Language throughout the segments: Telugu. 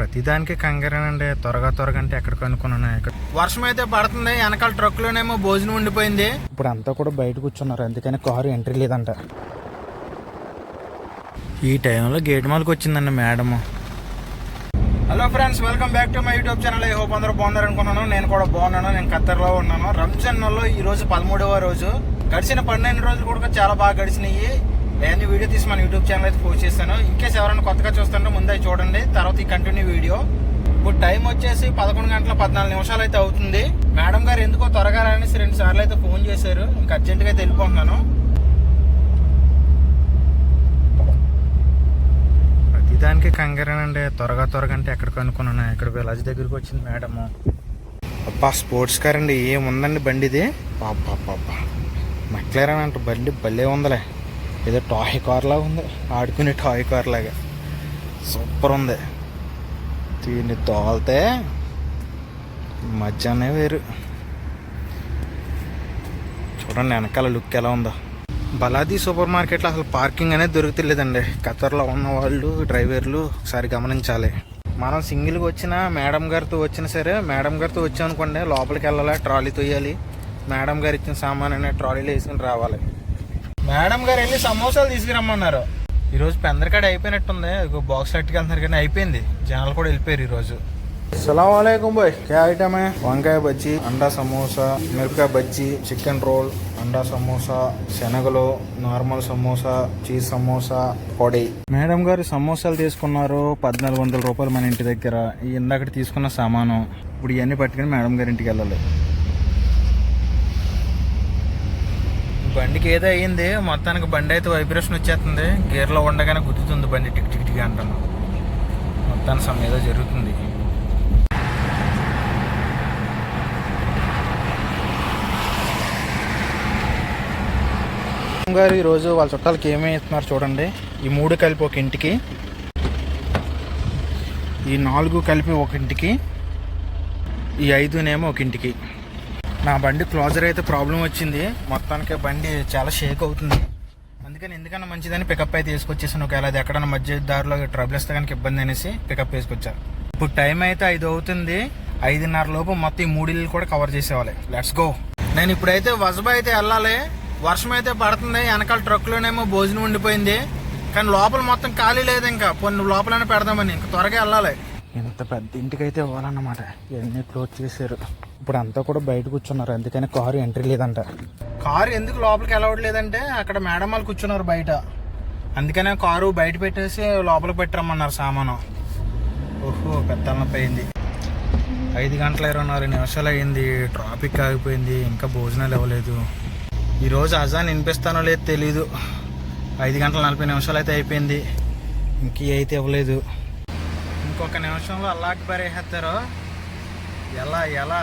ప్రతిదానికి కంగారేనండి. త్వరగా త్వరగా అంటే ఎక్కడికి అనుకున్నాను ఎక్కడ వర్షం అయితే పడుతుంది వెనకాల ట్రక్లోనేమో భోజనం ఉండిపోయింది. ఇప్పుడు అంతా కూడా బయట కూర్చున్నారు అందుకని కారు ఎంట్రీ లేదంట. ఈ టైంలో గేట్ మాల్కి వచ్చిందండి madam. Hello friends welcome back to my YouTube channel. I hope అందరూ బాగున్నారు అనుకున్నాను నేను కూడా బాగున్నాను నేను ఖత్తర్లో ఉన్నాను. రంజాన్ నెలలో ఈ రోజు పదమూడవ రోజు. గడిచిన పన్నెండు రోజులు కూడా చాలా బాగా గడిచినాయి. నేను వీడియో తీసి మన యూట్యూబ్ ఛానల్ అయితే పోస్ట్ చేస్తాను ఇంకేస్ ఎవరైనా కొత్తగా చూస్తుంటే ముందే చూడండి. తర్వాత ఈ కంటిన్యూ వీడియో ఇప్పుడు టైం వచ్చేసి పదకొండు గంటల పద్నాలుగు నిమిషాలు అయితే అవుతుంది. మేడం గారు ఎందుకో త్వరగా రానేసి రెండు సార్లు అయితే ఫోన్ చేశారు. ఇంకా అర్జెంట్గా అయితే వెళ్ళిపోతున్నాను. ప్రతిదానికి కంగారేనండి త్వరగా త్వరగా అంటే ఎక్కడికి అనుకున్నాను ఇక్కడ విలాజ్ దగ్గరికి వచ్చింది మేడము. అబ్బా స్పోర్ట్స్ కార్ అండి. ఏముందండి బండి ఇది పాపా పాప మెక్లేరన్ అంట బండి భలే ఉందిలే. ఏదో టాయ్ కార్ లాగా ఉంది. ఆడుకునే టాయ్ కార్ లాగా. సూపర్ ఉంది. దీన్ని తోలితే మధ్యాహ్నమే వేరు. చూడండి వెనకాల లుక్ ఎలా ఉందో. బలాది సూపర్ మార్కెట్లో అసలు పార్కింగ్ అనేది దొరుకుతలేదండి. ఖతర్లో ఉన్న వాళ్ళు డ్రైవర్లు ఒకసారి గమనించాలి. మనం సింగిల్గా వచ్చిన మేడం గారితో వచ్చినా సరే మేడం గారితో వచ్చామనుకోండి లోపలికి వెళ్ళాలి ట్రాలీ తొయ్యాలి మేడం గారు ఇచ్చిన సామాన్ అనే ట్రాలీలో వేసుకుని రావాలి. మేడం గారు వెళ్ళి సమోసాలు తీసుకురమ్మన్నారు. ఈరోజు పెందరికాడ అయిపోయినట్టుంది. ఇగో బాక్స్ అట్టుకెళ్తున్నారు కానీ అయిపోయింది. జనాలు కూడా వెళ్ళిపోయారు ఈరోజు సలాం అలైకుం బాయ్. క్యా है వంకాయ బజ్జీ అండా సమోసా మిరపకాయ బజ్జీ చికెన్ రోల్ అండా సమోసా శనగలు నార్మల్ సమోసా చీజ్ సమోసా పొడి. మేడం గారు సమోసాలు తీసుకున్నారు. పద్నాలుగు వందల రూపాయలు మన ఇంటి దగ్గర. ఇందాక తీసుకున్న సామాను. ఇప్పుడు ఇవన్నీ పట్టుకుని మేడం గారి ఇంటికి వెళ్ళాలి. బండికి ఏదో అయ్యింది మొత్తానికి బండి అయితే వైబ్రేషన్ వచ్చేస్తుంది. గేర్లో ఉండగానే గుద్దుతుంది బండి టిక్ టిక్ టిక్ అంటాను. మొత్తానికి సమయం ఏదో జరుగుతుంది. గారు ఈరోజు వాళ్ళ చుట్టాలకి ఏమేమి ఇస్తున్నారు చూడండి. ఈ మూడు కలిపి ఒక ఇంటికి ఈ నాలుగు కలిపి ఒక ఇంటికి ఈ ఐదునేమో ఒక ఇంటికి. నా బండి క్లోజర్ అయితే ప్రాబ్లం వచ్చింది. మొత్తానికి బండి చాలా షేక్ అవుతుంది. అందుకని ఎందుకన్నా మంచిదని పికప్ అయితే తీసుకొచ్చేసాను. ఒకవేళ అది ఎక్కడన్నా మధ్య దారిలో ట్రబుల్ వస్తే కనుక ఇబ్బంది అనేసి పికప్ వేసుకొచ్చాను ఇప్పుడు టైం అయితే ఐదు అవుతుంది. ఐదున్నర లోపు మొత్తం ఈ మూడు ఇల్లు కూడా కవర్ చేసేవాలి లెట్స్ గో నేను ఇప్పుడైతే వజబా అయితే వెళ్ళాలి. వర్షం అయితే పడుతుంది. వెనకాల ట్రక్లోనేమో భోజనం ఉండిపోయింది. కానీ లోపల మొత్తం ఖాళీ లేదు ఇంకా. కొన్ని లోపలనే పెడదామని. ఇంకా త్వరగా వెళ్ళాలి. ఇంత పెద్ద ఇంటికి అయితే ఇవ్వాలన్నమాట ఇవన్నీ క్లోజ్ చేశారు. ఇప్పుడు అంతా కూడా బయట కూర్చున్నారు. అందుకని కారు ఎంట్రీ లేదంట. కారు ఎందుకు లోపలికి వెళ్ళవడం లేదంటే అక్కడ మేడం వాళ్ళు కూర్చున్నారు బయట. అందుకనే కారు బయట పెట్టేసి లోపలికి పెట్టరమ్మన్నారు సామాను. ఓహో పెద్ద అయింది ఐదు గంటల ఇరవై నాలుగు నిమిషాలు అయింది ట్రాఫిక్ ఆగిపోయింది. ఇంకా భోజనాలు ఇవ్వలేదు. ఈరోజు అజాన్ వినిపిస్తానో లేదో తెలీదు. ఐదు గంటల నలభై నిమిషాలు అయితే అయిపోయింది. ఇంక అయితే ఇవ్వలేదు. ఇంకొక నిమిషంలో అల్లాకి పరేస్తారు ఎలా ఎలా?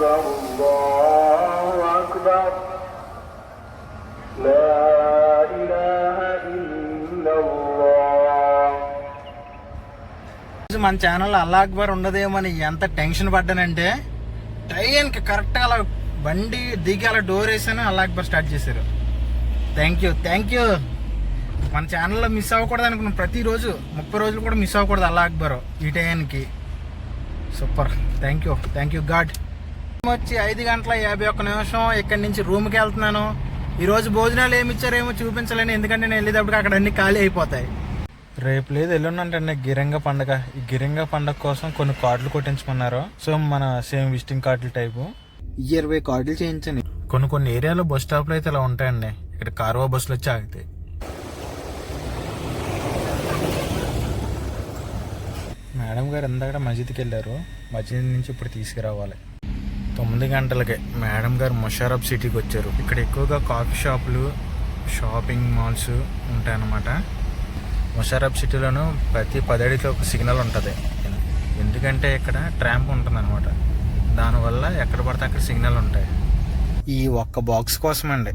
أكبر الله أكبر لا إله إلا الله రోజు మన ఛానల్ అల్లా అక్బర్ ఉండదేమని ఎంత టెన్షన్ పడ్డానంటే టైంకి కరెక్ట్గా అలా బండి దిగి అలా డోర్ వేసాను అల్లా అక్బర్ స్టార్ట్ చేశారు థ్యాంక్ యూ థ్యాంక్ యూ మన ఛానల్లో మిస్ అవ్వకూడదు అనుకున్నాను ప్రతిరోజు ముప్పై రోజులు కూడా మిస్ అవ్వకూడదు అల్లా అక్బర్ ఈ టైంకి super thank you thank you God వచ్చి ఐదు గంటల యాభై ఒక్క నిమిషం ఇక్కడి నుంచి రూమ్కి వెళ్తున్నాను. ఈ రోజు భోజనాలు ఏమి ఇచ్చారేమో చూపించలేను ఎందుకంటే నేను వెళ్ళేటప్పటికి అక్కడ అన్ని ఖాళీ అయిపోతాయి. రేపు లేదు ఎల్లుండంటే గిరంగ పండగ. ఈ గిరంగ పండగ కోసం కొన్ని కార్డులు కొట్టించుకున్నారు సో మన సేమ్ విజిటింగ్ కార్డుల టైపు. ఇరవై కార్డులు చేయించండి. కొన్ని కొన్ని ఏరియాలో బస్ స్టాప్లు అయితే ఇలా ఉంటాయండి. ఇక్కడ కార్వా బస్సులు వచ్చి ఆగుతాయి. మేడం గారు ఇందాక మసీద్కి వెళ్ళారు. మసీద్ నుంచి ఇప్పుడు తీసుకురావాలి. తొమ్మిది గంటలకే మేడం గారు ముషారఫ్ సిటీకి వచ్చారు. ఇక్కడ ఎక్కువగా కాఫీ షాపులు షాపింగ్ మాల్స్ ఉంటాయన్నమాట. ముషారఫ్ సిటీలోనూ ప్రతి పదడికి ఒక సిగ్నల్ ఉంటుంది. ఎందుకంటే ఇక్కడ ట్రాంప్ ఉంటుంది అనమాట దానివల్ల ఎక్కడ పడితే అక్కడ సిగ్నల్ ఉంటాయి. ఈ ఒక్క బాక్స్ కోసమండి.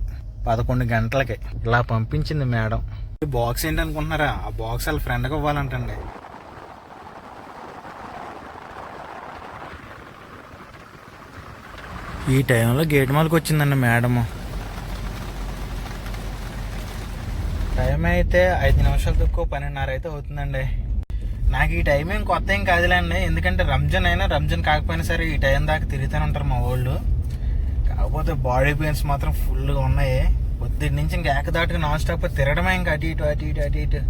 పదకొండు గంటలకి. ఇలా పంపించింది మేడం. బాక్స్ ఏంటనుకుంటున్నారా? ఆ బాక్స్ వాళ్ళ ఫ్రెండ్కి ఇవ్వాలంటండి. ఈ టైంలో గేట్ మాల్కి వచ్చిందండి మేడము. టైం అయితే ఐదు నిమిషాలు తక్కువ పన్నెండున్నర అయితే అవుతుందండి. నాకు ఈ టైం ఏం కొత్త ఏం కాదులేండి. ఎందుకంటే రంజాన్ అయినా రంజాన్ కాకపోయినా సరే ఈ టైం దాకా తిరుగుతూనే ఉంటారు మా వాళ్ళు. కాకపోతే బాడీ పెయిన్స్ మాత్రం ఫుల్గా ఉన్నాయి. పొద్దున్న నుంచి ఇంకా ఏకదాటిగా నాన్ స్టాప్ తిరగడమే ఇంకా అటు ఇటు అటు ఇటు అటు ఇటు.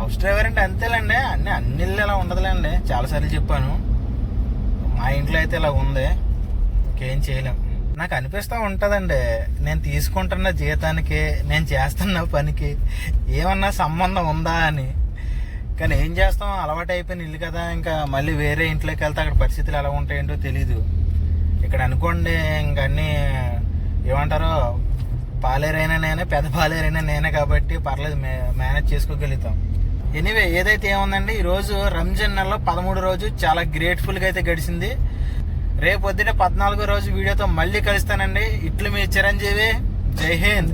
హౌస్ డ్రైవర్ అంటే అంతేలేండి. అన్ని అన్ని ఇలా ఉండదులేండి. చాలాసార్లు చెప్పాను. మా ఇంట్లో అయితే ఇలా ఉంది. ఇంకేం చేయలేం. నాకు అనిపిస్తూ ఉంటుందండి. నేను తీసుకుంటున్న జీతానికి నేను చేస్తున్న పనికి ఏమన్నా సంబంధం ఉందా అని. కానీ ఏం చేస్తాం? అలవాటు అయిపోయిన ఇల్లు కదా ఇంకా మళ్ళీ వేరే ఇంట్లోకి వెళ్తే అక్కడ పరిస్థితులు ఎలా ఉంటాయంటో తెలీదు. ఇక్కడ అనుకోండి ఇంక అన్నీ ఏమంటారు? పాలేరైనా నేనే పెద్ద పాలేరైనా నేనే కాబట్టి పర్లేదు మే మేనేజ్ చేసుకోగలుగుతాం. ఎనీవే ఏదైతే ఏముందండి ఈరోజు రంజాన్ నెలలో పదమూడు రోజు చాలా గ్రేట్ఫుల్గా అయితే గడిచింది. రేపు పొద్దున పద్నాలుగో రోజు వీడియోతో మళ్ళీ కలుస్తానండి. ఇట్లు మీ చిరంజీవి. జై హింద్.